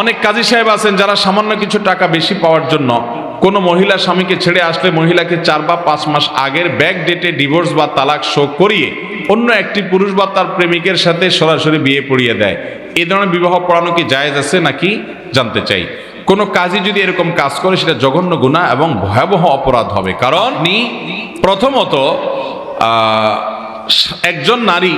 অনেক কাজী সাহেব আছেন যারা সামান্য কিছু টাকা বেশি পাওয়ার জন্য কোনো মহিলা স্বামীকে ছেড়ে আসলে মহিলাকে চার বা পাঁচ মাস আগের ব্যাক ডেটে ডিভোর্স বা তালাক শো করিয়ে অন্য একটি পুরুষ বা তার প্রেমিকের সাথে সরাসরি বিয়ে পড়িয়ে দেয়। এ ধরনের বিবাহ পড়ানো কি জায়েজ আছে নাকি জানতে চাই। কোনো কাজই যদি এরকম কাজ করে, সেটা জঘন্য গুণা এবং ভয়াবহ অপরাধ হবে। কারণ প্রথমত একজন নারী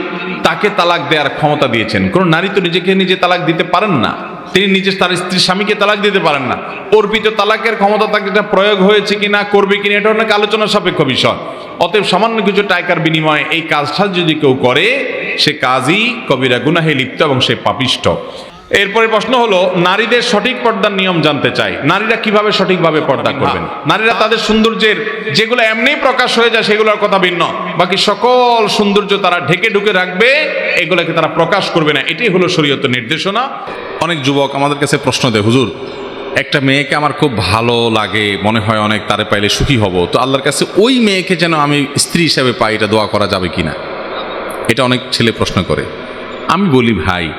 তাকে তালাক দেওয়ার ক্ষমতা দিয়েছেন। কোন নারী তো নিজেকে নিজে তালাক দিতে পারেন না। তিনি নিজে তার স্ত্রীর স্বামীকে তালাক দিতে পারেন না। অর্পিত তালাকের ক্ষমতা তাকে এটা প্রয়োগ হয়েছে কিনা, করবে কি না এটা অনেক আলোচনা সাপেক্ষ বিষয়। অতএব সামান্য কিছু টাইকার বিনিময়ে এই কাজটা যদি কেউ করে, সে কাজই কবিরা গুনাহে লিপ্ত এবং সে পাপিষ্ট। এরপরে প্রশ্ন হলো নারীদের সঠিক পর্দার নিয়ম জানতে চাই। নারীরা কীভাবে সঠিকভাবে পর্দা করবেন? নারীরা তাদের সৌন্দর্যের যেগুলো এমনি প্রকাশ হয়ে যায় সেগুলোর কথা ভিন্ন। বাকি সকল সৌন্দর্য তারা ঢেকে ঢুকে রাখবে এগুলোকে তারা প্রকাশ করবে না। এটাই হলো শরীয়ত নির্দেশনা। অনেক যুবক আমাদের কাছে প্রশ্ন দেয় হুজুর একটা মেয়েকে আমার খুব ভালো লাগে মনে হয় অনেক তারে পাইলে সুখী হব। তো আল্লাহর কাছে ওই মেয়েকে যেন আমি স্ত্রী হিসাবে পাই এটা দোয়া করা যাবে কিনা? এটা অনেক ছেলে প্রশ্ন করে। আমি বলি ভাই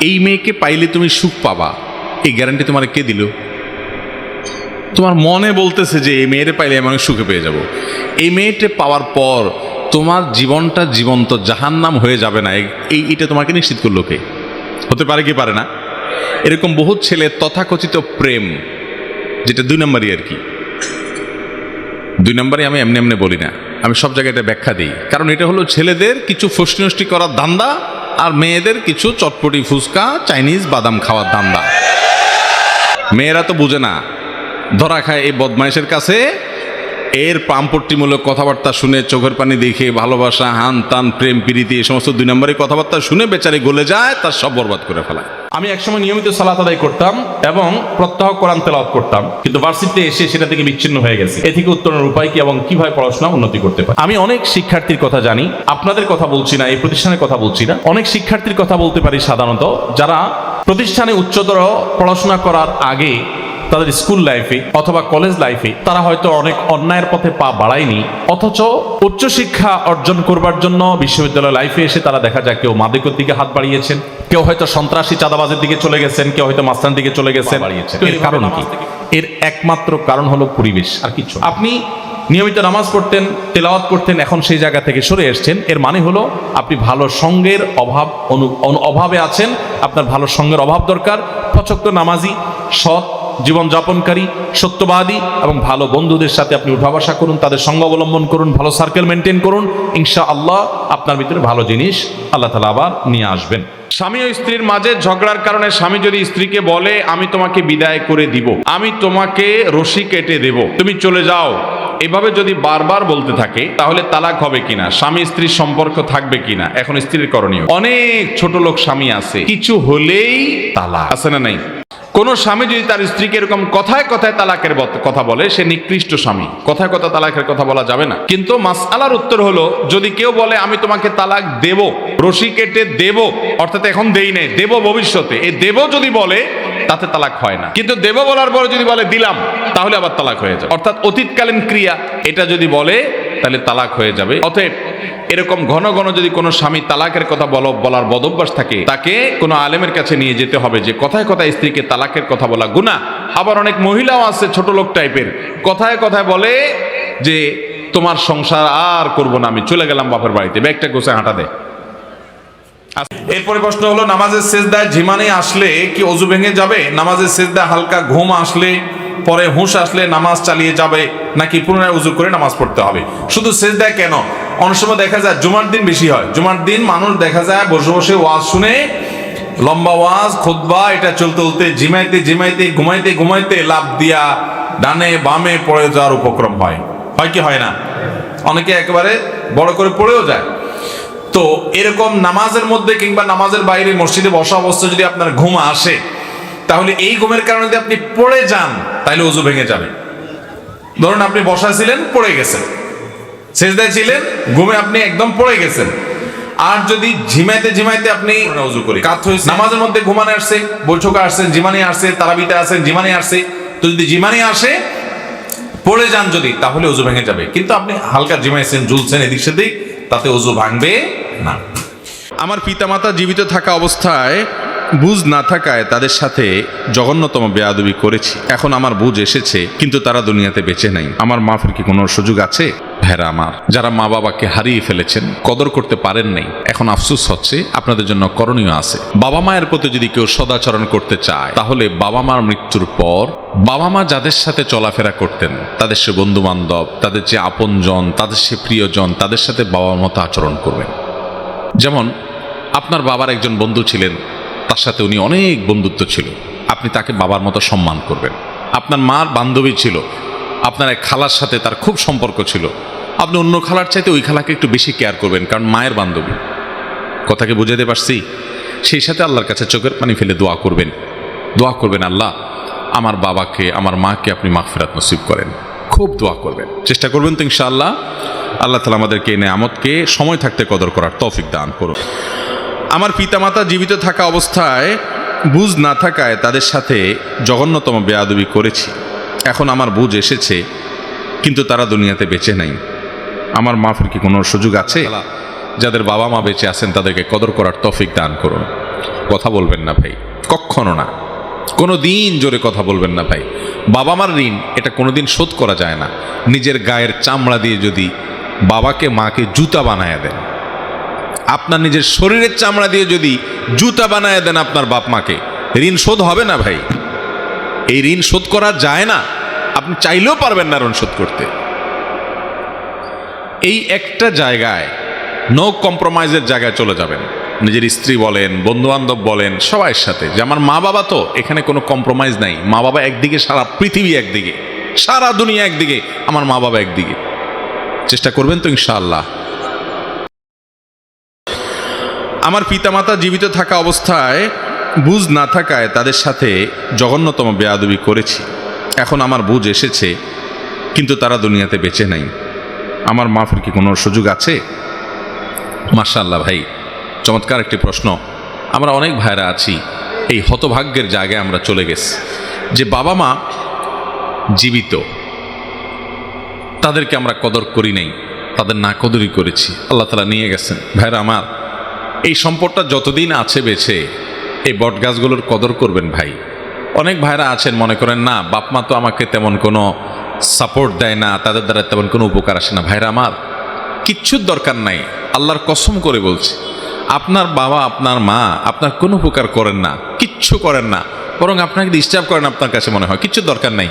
এই মেয়েকে পাইলে তুমি সুখ পাবা। এই গ্যারান্টি তোমার কে দিল? তোমার মনে বলতেছে যে এই মেয়েরে পাইলে আমি অনেক সুখে পেয়ে যাব। এই মেয়েটা পাওয়ার পর তোমার জীবনটা জীবন্ত, জাহান্নাম হয়ে যাবে না। এই- এটা তোমাকে নিশ্চিত করল কে? হতে পারে কি পারে না? এরকম বহুত ছেলে তথাকথিত প্রেম, যেটা দুই নম্বরই আর কি। দুই নম্বরই আমি এমনি এমনি বলি না। আমি সব জায়গায় এটা ব্যাখ্যা দিই। কারণ এটা হলো ছেলেদের কিছু ফষ্টি করার ধান্দা আর মেয়েদের কিছু চটপটি ফুচকা, চাইনিজ বাদাম খাওয়ার ধান্দা। মেয়েরা তো বুঝে না। ধরা খায় এই বদমাইশের কাছে। এর পাম্পট্টিমূলক কথাবার্তা শুনে চোখের পানি দেখে ভালোবাসা, হান, তান, প্রেম, প্রীতি এই সমস্ত দুই নম্বরের কথাবার্তা শুনে বেচারে গলে যায়, তার সব বরবাদ করে ফেলায়। আমি একসময় নিয়মিত সালাত আদায় করতাম এবং প্রত্যহ কোরআন তেলাওয়াত করতাম, কিন্তু ভার্সিটিতে এসে সেটা থেকে বিচ্ছিন্ন হয়ে গেছে। এ থেকে উত্তরণের উপায় কি এবং কীভাবে পড়াশোনা উন্নতি করতে পারে? আমি অনেক শিক্ষার্থীর কথা জানি, আপনাদের কথা বলছি না, এই প্রতিষ্ঠানের কথা বলছি না। অনেক শিক্ষার্থীর কথা বলতে পারি সাধারণত, যারা প্রতিষ্ঠানে উচ্চতর পড়াশোনা করার আগে তাদের স্কুল লাইফে অথবা কলেজ লাইফে তারা হয়তো অনেক অন্যায়ের পথে পা বাড়ায়নি অথচ উচ্চশিক্ষা অর্জন করবার জন্য বিশ্ববিদ্যালয় লাইফে এসে তারা দেখা যায় কেউ মাদকের দিকে হাত বাড়িয়েছেন কেউ হয়তো সন্ত্রাসী চাঁদাবাজের দিকে চলে গেছেন কেউ হয়তো মাস্তান দিকে চলে গেছেন। বাড়িয়েছেন। এর কারণ কি? এর একমাত্র কারণ হলো পরিবেশ আর কিছু আপনি নিয়মিত নামাজ পড়তেন তেলাওয়াত করতেন এখন সেই জায়গা থেকে সরে এসেছেন। এর মানে হলো আপনি ভালো সঙ্গের অভাব অনু অভাবে আছেন আপনার ভালো সঙ্গের অভাব দরকার। পচক্ত নামাজি সৎ জীবনযাপনকারী সত্যবাদী এবং ভালো বন্ধুদের সাথে আপনি উঠা বসা করুন, তাদের সঙ্গ অবলম্বন করুন, ভালো সার্কেল মেনটেন করুন ইনশা আল্লাহ আপনার ভিতরে ভালো জিনিস আল্লাহ তালা আবার নিয়ে আসবেন। স্বামী ও স্ত্রীর মাঝে ঝগড়ার কারণে স্বামী যদি স্ত্রীকে বলে, আমি তোমাকে বিদায় করে দিব, আমি তোমাকে রশি কেটে দেব, তুমি চলে যাও, এভাবে যদি বারবার বলতে থাকে, তাহলে তালাক হবে কিনা? স্বামী স্ত্রীর সম্পর্ক থাকবে কিনা? এখন স্ত্রীর করণীয়। অনেক ছোট লোক স্বামী আছে, কিছু হলেই তালাক। আছে না নাই? কোন স্বামী যদি তার স্ত্রীকে এরকম কথায় কথায় তালাকের কথা বলে, সে নিকৃষ্ট স্বামী। কথায় কথা তালাকের কথা বলা যাবে না। কিন্তু মাসআলার উত্তর হলো, যদি কেউ বলে, আমি তোমাকে তালাক দেব, রশি কেটে দেব, অর্থাৎ এখন দেই নেই, দেব ভবিষ্যতে। এই দেব যদি বলে, তাতে তালাক হয় না। কিন্তু দেব বলার পরে যদি বলে, দিলাম, তাহলে আবার তালাক হয়ে যায় অর্থাৎ অতীতকালীন ক্রিয়া, এটা যদি বলে তাহলে তালাক হয়ে যাবে। অতএব এরকম ঘন ঘন যদি কোনো স্বামী তালাকের কথা বল, বলার বদভ্যাস থাকে, তাকে কোনো আলেমের কাছে নিয়ে যেতে হবে যে কথায় কথায় স্ত্রীকে তালাকের কথা বলা গুণা আবার অনেক মহিলাও আছে ছোট লোক টাইপের, কথায় কথায় বলে যে, তোমার সংসার আর করব না, আমি চলে গেলাম বাপের বাড়িতে। ব্যাগটা গোছে হাঁটা দেয় এরপরে প্রশ্ন হলো, নামাজের শেষদায় ঝিমানি আসলে কি অজু ভেঙে যাবে? নামাজের শেষদায় হালকা ঘুম আসলে পরে হুঁশ আসলে নামাজ চালিয়ে যাবে, নাকি পুনরায় উজু করে নামাজ পড়তে হবে? শুধু শেষদায় কেন? অনেক সময় দেখা যায় জুমার দিন বেশি হয়। জুমার দিন মানুষ দেখা যায় বসে বসে ওয়াজ শুনে, লম্বা ওয়াজ খোদবা এটা চলতে চলতে ঝিমাইতে ঝিমাইতে, ঘুমাইতে ঘুমাইতে লাভ দিয়া ডানে বামে পড়ে যাওয়ার উপক্রম হয়। হয় কি হয় না? অনেকে একেবারে বড় করে পড়েও যায়। তো এরকম নামাজের মধ্যে কিংবা নামাজের বাইরে মসজিদে বসা অবস্থা যদি আপনার ঘুম আসে, তাহলে এই ঘুমের কারণে যদি আপনি পড়ে যান তাহলে উজু ভেঙে যাবে। ধরুন আপনি বসা ছিলেন পড়ে গেছেন। শেষদায় ছিলেন ঘুমে আপনি একদম পড়ে গেছেন। আর যদি ঝিমাইতে ঝিমাইতে আপনি উজু করি। কাত হয়েছে। নামাজের মধ্যে ঘুমানে আসছে বৈঠকে আসছেন জিমানি আসছে তারাবিতে আসেন জিমানি আসছে। তো যদি জিমানি আসে পড়ে যান যদি তাহলে উজু ভেঙে যাবে। কিন্তু আপনি হালকা জিমাইছেন ঝুলছেন এদিক সেদিক তাতে উজু ভাঙবে না। আমার পিতামাতা জীবিত থাকা অবস্থায় বুঝ না থাকায় তাদের সাথে জঘন্যতম বেয়াদবি করেছি। এখন আমার বুঝ এসেছে, কিন্তু তারা দুনিয়াতে বেঁচে নাই। আমার মাফের কি কোনো সুযোগ আছে? ভেরা আমার, যারা মা বাবাকে হারিয়ে ফেলেছেন, কদর করতে পারেন নাই। এখন আফসুস হচ্ছে, আপনাদের জন্য করণীয় আছে। বাবা মায়ের প্রতি যদি কেউ সদাচরণ করতে চায়, তাহলে বাবা মার মৃত্যুর পর বাবা মা যাদের সাথে চলাফেরা করতেন, তাদের সে বন্ধু বান্ধব তাদের যে আপনজন, তাদের সে প্রিয়জন, তাদের সাথে বাবার মতো আচরণ করবেন। যেমন, আপনার বাবার একজন বন্ধু ছিলেন তার সাথে উনি অনেক বন্ধুত্ব ছিল। আপনি তাকে বাবার মতো সম্মান করবেন। আপনার মার বান্ধবী ছিল। আপনার এক খালার সাথে তার খুব সম্পর্ক ছিল। আপনি অন্য খালার চাইতে ওই খালাকে একটু বেশি কেয়ার করবেন, কারণ মায়ের বান্ধবী। কথাকে বুঝাতে পারছি? সেই সাথে আল্লাহর কাছে চোখের পানি ফেলে দোয়া করবেন। দোয়া করবেন, আল্লাহ, আমার বাবাকে, আমার মাকে আপনি মাগফিরাত নসিব করেন। খুব দোয়া করবেন। চেষ্টা করবেন তো ইনশাআল্লাহ। আল্লাহ তালা আমাদেরকে এই নেয়ামতকে সময় থাকতে কদর করার তৌফিক দান করুন আমার পিতামাতা জীবিত থাকা অবস্থায় বুঝ না থাকায় তাদের সাথে জঘন্যতম বেয়াদবি করেছি। এখন আমার বুঝ এসেছে কিন্তু তারা দুনিয়াতে বেঁচে নাই। আমার মাফের কি কোনো সুযোগ আছে? যাদের বাবা মা বেঁচে আছেন তাদেরকে কদর করার তফিক দান করুন। কথা বলবেন না ভাই কখনো না। কোনো দিন জোরে কথা বলবেন না ভাই। বাবা মার ঋণ এটা কোনো দিন শোধ করা যায় না। নিজের গায়ের চামড়া দিয়ে যদি বাবাকে মাকে জুতা বানায় দেন আপনার নিজের শরীরের চামড়া দিয়ে যদি জুতা বানায় দেন আপনার বাপ মাকে। ঋণ শোধ হবে না ভাই? এই ঋণ শোধ করা যায় না। আপনি চাইলেও পারবেন না ঋণ শোধ করতে। এই একটা জায়গায় নো কম্প্রোমাইজের জায়গায় চলে যাবেন। নিজের স্ত্রী বলেন বন্ধু বান্ধব বলেন সবার সাথে। যে আমার মা বাবা তো, এখানে কোনো কম্প্রোমাইজ নাই। মা বাবা একদিকে, সারা পৃথিবী একদিকে। সারা দুনিয়া একদিকে, আমার মা বাবা একদিকে। চেষ্টা করবেন তো ইনশাআল্লাহ। আমার পিতামাতা জীবিত থাকা অবস্থায় বুঝ না থাকায় তাদের সাথে জঘন্যতম বেয়াদবি করেছি। এখন আমার বুঝ এসেছে, কিন্তু তারা দুনিয়াতে বেঁচে নাই। আমার মাফের কি কোনো সুযোগ আছে? মার্শাল্লাহ ভাই, চমৎকার একটি প্রশ্ন। আমরা অনেক ভাইরা আছি, এই হতভাগ্যের জায়গায় আমরা চলে গেছি। যে বাবা মা জীবিত, তাদেরকে আমরা কদর করি নাই, তাদের না কদরই করেছি। আল্লাহ তালা নিয়ে গেছেন। ভাইরা আমার এই সম্পদটা যতদিন আছে বেছে, এই বট গাছগুলোর কদর করবেন ভাই। অনেক ভাইরা আছেন, মনে করেন, না, বাপ মা তো আমাকে তেমন কোনো সাপোর্ট দেয় না, তাদের দ্বারা তেমন কোনো উপকার আসে না। ভাইরা আমার, কিচ্ছুর দরকার নাই, আল্লাহর কসম করে বলছি। আপনার বাবা, আপনার মা, আপনার কোনো উপকার করেন না, কিচ্ছু করেন না, বরং আপনাকে ডিস্টার্ব করেন, আপনার কাছে মনে হয় কিচ্ছু দরকার নাই।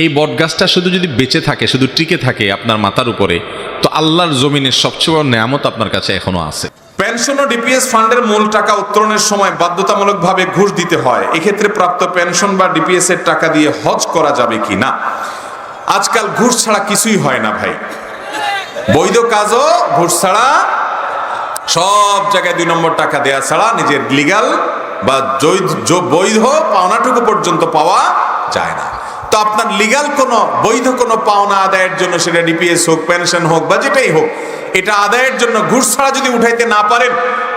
এই বট গাছটা শুধু যদি বেঁচে থাকে, শুধু টিকে থাকে আপনার মাথার উপরে, তো আল্লাহর জমিনের সবচেয়ে বড় নেয়ামত আপনার কাছে এখনও আছে। পেনশন ও ডিপিএস ফান্ডের মূল টাকা উত্তোলনের সময় বাধ্যতামূলকভাবে ঘুষ দিতে হয়। এক্ষেত্রে প্রাপ্ত পেনশন বা ডিপিএস এর টাকা দিয়ে হজ করা যাবে কি না? আজকাল ঘুষ ছাড়া কিছুই হয় না ভাই। বৈধ কাজও ঘুষ ছাড়া সব জায়গায় দুই নম্বর টাকা দেয়া ছাড়া নিজের লিগাল বা বৈধ পাওনাটুকু পর্যন্ত পাওয়া যায় না। তো আপনার লিগাল কোনো, বৈধ কোনো পাওনা আদায়ের জন্য সেটা ডিপিএস হোক, পেনশন হোক বা যেটাই হোক এটা আদায়ের জন্য ঘুষ ছাড়া যদি উঠাইতে না পারেন,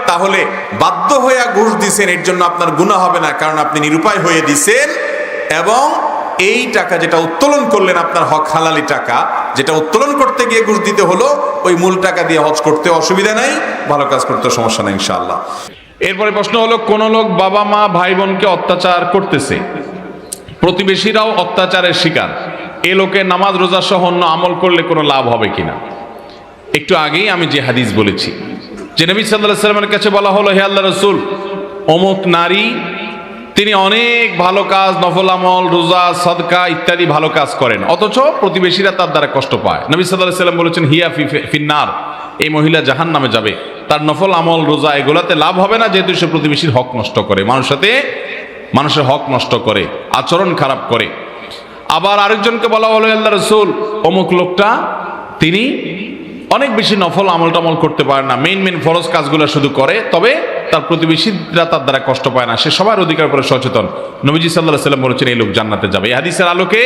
তাহলে বাধ্য হয়ে ঘুষ দিছেন, এর জন্য আপনার গুণা হবে না, কারণ আপনি নিরুপায় হয়ে দিছেন এবং এই টাকা যেটা উত্তোলন করলেন আপনার হক হালালি টাকা, যেটা উত্তোলন করতে গিয়ে ঘুষ দিতে হলো, ওই মূল টাকা দিয়ে হজ করতে অসুবিধা নাই, ভালো কাজ করতে সমস্যা নেই ইনশাআল্লাহ। এরপরে প্রশ্ন হলো, কোন লোক বাবা, মা ভাই বোনকে অত্যাচার করতেছে? প্রতিবেশীরাও অত্যাচারের শিকার। এ লোকে নামাজ, রোজা সহ অন্য আমল করলে কোনো লাভ হবে কিনা? একটু আগেই আমি যে হাদিস বলেছি, যে নবী সাল্লাহ সাল্লামের কাছে বলা হলো, হে আল্লাহ রসুল, অমুক নারী, তিনি অনেক ভালো কাজ, নফল আমল, রোজা, সদকা ইত্যাদি ভালো কাজ করেন। অথচ প্রতিবেশীরা তার দ্বারা কষ্ট পায়। নবী সাল্লাহ সাল্লাম বলেছেন, হিয়া ফিন্নার, এই মহিলা জাহান নামে যাবে। তার নফল আমল, রোজা এগুলাতে লাভ হবে না, যেহেতু সে প্রতিবেশীর হক নষ্ট করে। মানুষের সাথে, মানুষের হক নষ্ট করে, আচরণ খারাপ করে। আবার আরেকজনকে বলা হলো আল্লাহ রসুল, অমুক লোকটা, তিনি অনেক বেশি নফল আমল টামল করতে পারে না। মেইন মেইন ফরজ কাজগুলো শুধু করে, তবে তার প্রতিবেশীরা তার দ্বারা কষ্ট পায় না। সে সবার অধিকার করে সচেতন। নবীজি সাল্লাহ সাল্লাম বলেছেন, এই লোক জান্নাতে যাবে। এই হাদিসের আলোকে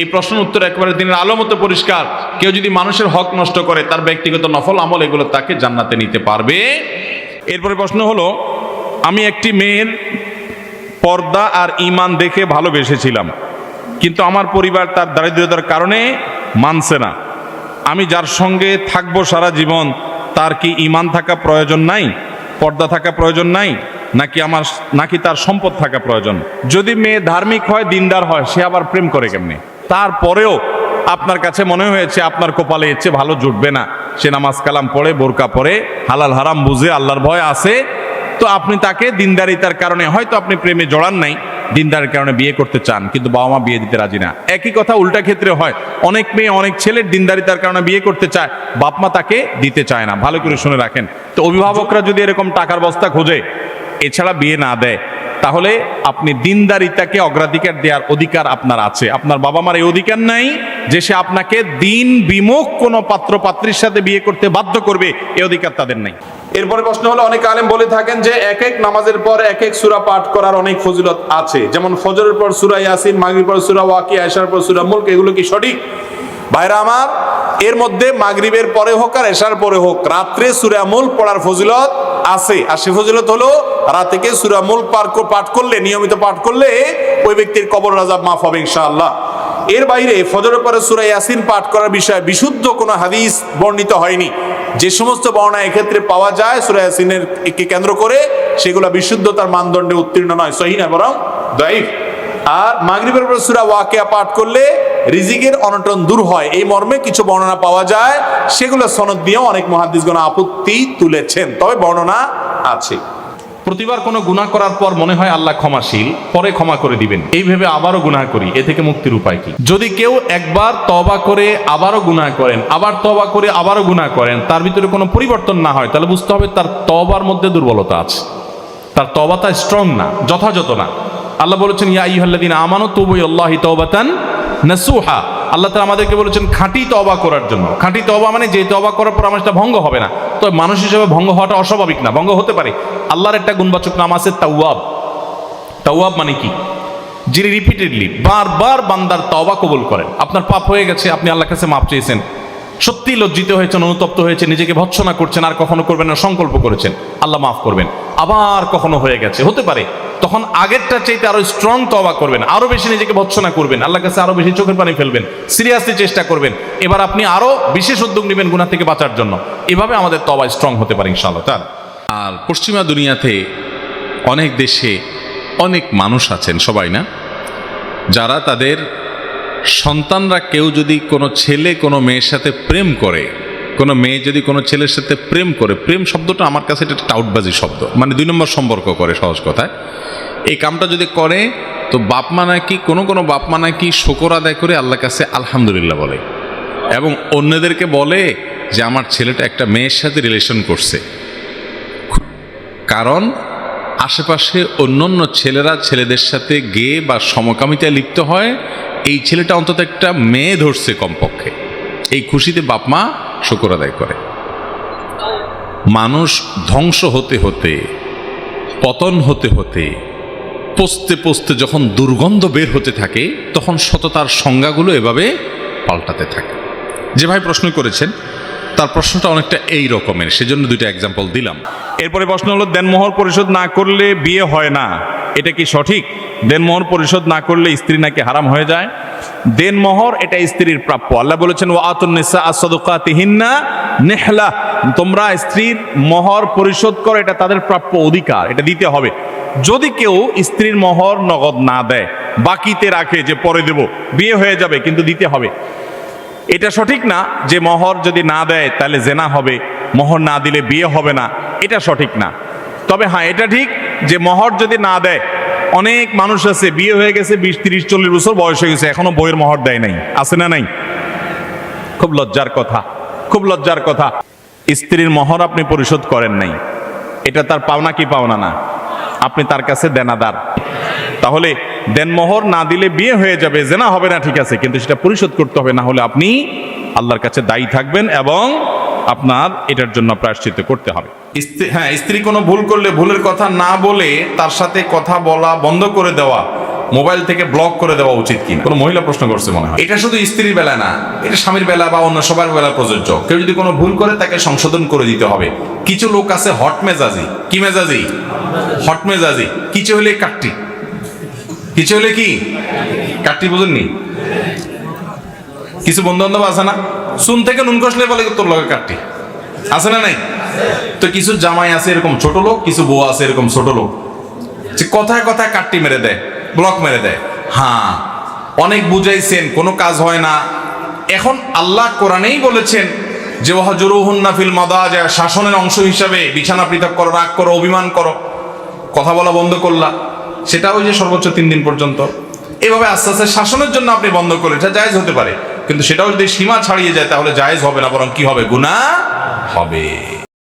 এই প্রশ্নের উত্তর একেবারে দিনের আলো মতো পরিষ্কার। কেউ যদি মানুষের হক নষ্ট করে, তার ব্যক্তিগত নফল আমল এগুলো তাকে জান্নাতে নিতে পারবে। এরপরে প্রশ্ন হলো, আমি একটি মেয়ের পর্দা আর ইমান দেখে ভালোবেসেছিলাম, কিন্তু আমার পরিবার তার দারিদ্রতার কারণে মানছে না। আমি যার সঙ্গে থাকব সারা জীবন, তার কি ইমান থাকা প্রয়োজন নাই? পর্দা থাকা প্রয়োজন নাই? নাকি আমার, নাকি তার সম্পদ থাকা প্রয়োজন? যদি মেয়ে ধার্মিক হয়, দিনদার হয়, সে আবার প্রেম করে কেমনি? তারপরেও আপনার কাছে মনে হয়েছে, আপনার কপালে চেয়ে ভালো জুটবে না। সে নামাজ কালাম পড়ে, বোরকা পরে, হালাল হারাম বুঝে, আল্লাহর ভয় আছে। তো আপনি তাকে দিনদারিতার কারণে, হয়তো আপনি প্রেমে জড়ান নাই। দিনদারের কারণে বিয়ে করতে চান, কিন্তু বাবা মা বিয়ে দিতে রাজি না। একই কথা উল্টা ক্ষেত্রে হয়, অনেক মেয়ে, অনেক ছেলের দিনদারিতার কারণে বিয়ে করতে চায়, বাপ মা তাকে দিতে চায় না। ভালো করে শুনে রাখেন। তো অভিভাবকরা যদি এরকম টাকার বস্তা খোঁজে, এছাড়া বিয়ে না দেয় তাহলে আপনি দিনদারিতাকে অগ্রাধিকার দেওয়ার অধিকার আপনার আছে। আপনার বাবা মার এই অধিকার নাই যে সে আপনাকে দিন বিমুখ কোনো পাত্র পাত্রীর সাথে বিয়ে করতে বাধ্য করবে, এ অধিকার তাদের নাই। এরপরে প্রশ্ন হলো, অনেক আলেম বলে থাকেন যে এক এক নামাজের পর এক এক সূরা পাঠ করার অনেক ফজিলত আছে। যেমন ফজরের পর সূরা ইয়াসিন, মাগরিবের পর সূরা ওয়াকি আয়েশার পর সূরা মুলক, এগুলো কি সঠিক? ভাইরা আমার, এর মধ্যে মাগরিবের পরে হোক আর এশার পরে হোক, রাত্রে সূরা মুলক পড়ার ফজিলত আছে। আর সে ফজিলত হলো রাতেকে সূরা মুলক পাঠ কর- পাঠ করলে, নিয়মিত পাঠ করলে ওই ব্যক্তির কবর রাজাব মাফ হবে ইনশাআল্লাহ। এর বাইরে ফজরের পরে সূরা ইয়াসিন পাঠ করার বিষয়ে বিশুদ্ধ কোনো হাদিস বর্ণিত হয়নি। যে সমস্ত বর্ণনা এক্ষেত্রে পাওয়া যায়, সুরা ইয়াসিনের কে কেন্দ্র করে, সেগুলো বিশুদ্ধতার মানদণ্ডে উত্তীর্ণ নয়, সহি না বরং দাইফ আর মাগরিবের পর সূরা ওয়াকিয়া পাঠ করলে রিজিকের অনটন দূর হয়। এই মর্মে কিছু বর্ণনা পাওয়া যায়। সেগুলো সনদ দিয়েও অনেক মহাদিসগণ আপত্তি তুলেছেন। তবে বর্ণনা আছে। প্রতিবার কোনো গুনাহ করার পর মনে হয় আল্লাহ ক্ষমাশীল, পরে ক্ষমা করে দিবেন। এই ভেবে আবারও গুনাহ করি। এ থেকে মুক্তির উপায় কি? যদি কেউ একবার তবা করে আবারও গুনাহ করেন, আবার তবা করে আবারও গুনাহ করেন, তার ভিতরে কোনো পরিবর্তন না হয়, তাহলে বুঝতে হবে তার তবার মধ্যে দুর্বলতা আছে। তার তবাটা স্ট্রং না, যথাযথ না। আল্লাহ বলেছেন, ইয়া আইয়ুহাল্লাযীনা আমানু তুবু ইলাল্লাহি তাওবাতান নাসুহা। আল্লাহ তাআলা আমাদেরকে বলেছেন, খাঁটি তবা করার জন্য। খাঁটি তবা মানে যে তবা করার পর আমার ভঙ্গ হবে না। তো মানুষ হিসেবে ভঙ্গ হওয়াটা অস্বাভাবিক না, ভঙ্গ হতে পারে। আল্লাহর একটা গুণবাচক নাম আছে তাওয়াব। তাওয়াব মানে কি? যিনি রিপিটেডলি বারবার বান্দার তওবা কবুল করেন। আপনার পাপ হয়ে গেছে, আপনি আল্লাহর কাছে মাপ চেয়েছেন। সত্যি লজ্জিত হয়েছেন, অনুতপ্ত হয়েছে নিজেকে ভৎসনা করছেন, আর কখনো করবেন না, সংকল্প করেছেন। আল্লাহ মাফ করবেন। আবার কখনো হয়ে গেছে। হতে পারে। তখন আগেরটা চাইতে আরও স্ট্রং তওবা করবেন, আরও বেশি নিজেকে ভৎসনা করবেন, আল্লাহর কাছে আরও বেশি চোখের পানি ফেলবেন সিরিয়াসলি চেষ্টা করবেন। এবার আপনি আরও বিশেষ উদ্যোগ নেবেন গুনাহ থেকে বাঁচার জন্য। এভাবে আমাদের তওবা স্ট্রং হতে পারে ইনশাআল্লাহ। তার, আর পশ্চিমা দুনিয়াতে অনেক দেশে অনেক মানুষ আছেন, সবাই না? যারা তাদের সন্তানরা কেউ যদি কোনো ছেলে কোনো মেয়ের সাথে প্রেম করে, কোনো মেয়ে যদি কোনো ছেলের সাথে প্রেম করে, প্রেম শব্দটা আমার কাছে এটা টাউটবাজি শব্দ মানে দুই নম্বর সম্পর্ক করে সহজ কথায়। এই কামটা যদি করে, তো বাপ মা নাকি, কোনো কোনো বাপ মা নাকি শকর আদায় করে আল্লাহ কাছে আলহামদুলিল্লাহ বলে। এবং অন্যদেরকে বলে যে, আমার ছেলেটা একটা মেয়ের সাথে রিলেশন করছে। কারণ আশেপাশে অন্যান্য ছেলেরা ছেলেদের সাথে গেয়ে বা সমকামিতায় লিপ্ত হয়, এই ছেলেটা অন্তত একটা মেয়ে ধরছে কমপক্ষে। এই খুশিতে বাপ মা শকর আদায় করে। মানুষ ধ্বংস হতে হতে, পতন হতে হতে পস্তে পস্তে যখন দুর্গন্ধ বের হতে থাকে, তখন সততার সংজ্ঞাগুলো এভাবে পাল্টাতে থাকে। যে ভাই প্রশ্ন করেছেন তার প্রশ্নটা অনেকটা এই রকমের, সেজন্য দুইটা এক্সাম্পল দিলাম। এরপরে প্রশ্ন হলো, দেনমোহর পরিশোধ না করলে বিয়ে হয় না, এটা কি সঠিক? দেনমোহর পরিশোধ না করলে স্ত্রী নাকি হারাম হয়ে যায়? দেনমোহর এটা স্ত্রীর প্রাপ্য। আল্লাহ বলেছেন ও আতুন্নিসা আসদকাতিহিন্না নেহলা। তোমরা স্ত্রীর মোহর পরিশোধ করো, এটা তাদের প্রাপ্য অধিকার, এটা দিতে হবে। যদি কেউ স্ত্রীর মোহর নগদ না দেয়, বাকিতে রাখে যে পরে দেব, বিয়ে হয়ে যাবে, কিন্তু দিতে হবে। এটা সঠিক না যে মহর যদি না দেয় তাহলে জেনা হবে, মহর না দিলে বিয়ে হবে না, এটা সঠিক না। তবে হ্যাঁ এটা ঠিক যে মহর যদি না দেয়, অনেক মানুষ আছে, বিয়ে হয়ে গেছে বিশ, তিরিশ, চল্লিশ বছর বয়স হয়ে গেছে, এখনও বইয়ের মহর দেয় নাই। আছে না নাই? খুব লজ্জার কথা, খুব লজ্জার কথা। স্ত্রীর মহর আপনি পরিশোধ করেন নাই। এটা তার পাওনা কি পাওনা না? আপনি তার কাছে দেনাদার। তাহলে দেনমোহর না দিলে বিয়ে হয়ে যাবে জেনা হবে না ঠিক আছে। কিন্তু সেটা পরিশোধ করতে হবে না হলে আপনি আল্লাহর কাছে দায়ী থাকবেন এবং আপনার এটার জন্য প্রায়শ্চিত্ত করতে হবে। স্ত্রী হ্যাঁ স্ত্রী কোনো ভুল করলে ভুলের কথা না বলে তার সাথে কথা বলা বন্ধ করে দেওয়া মোবাইল থেকে ব্লক করে দেওয়া উচিত কিনা? কোনো মহিলা প্রশ্ন করছে মনে হয়। এটা শুধু স্ত্রীর বেলা না এটা স্বামীর বেলা বা অন্য সবার বেলা প্রযোজ্য। কেউ যদি কোনো ভুল করে তাকে সংশোধন করে দিতে হবে। কিছু লোক আছে হট মেজাজি। কি মেজাজি? হট মেজাজি। কিছু হলে কাটটি। কিছু হলে কি? কাটটি বুঝেননি? কিছু বন্ধু বান্ধব আছে না? শুন থেকে নুন কষলে বলে তোর লগে কাটটি। আছে না নাই? তো কিছু জামাই আছে এরকম ছোট লোক, কিছু বউ আছে এরকম ছোট লোক। যে কথায় কথায় কাটটি মেরে দেয় ব্লক মেরে দেয়। হ্যাঁ অনেক বুঝাইছেন, কোনো কাজ হয় না। এখন আল্লাহ কোরআনেই বলেছেন যে, ওয়াহজুরুহুন্না ফিল মাদাজা শাসনের অংশ হিসাবে বিছানা পৃথক করো, রাগ করো, অভিমান করো। কথা বলা বন্ধ করলা। সেটা ওই যে সর্বোচ্চ তিন দিন পর্যন্ত। এভাবে আস্তে আস্তে শাসনের জন্য আপনি বন্ধ করলেন, এটা জায়েজ হতে পারে। কিন্তু সেটাও যদি সীমা ছাড়িয়ে যায়, তাহলে জায়েজ হবে না, বরং কি হবে? গুণা হবে।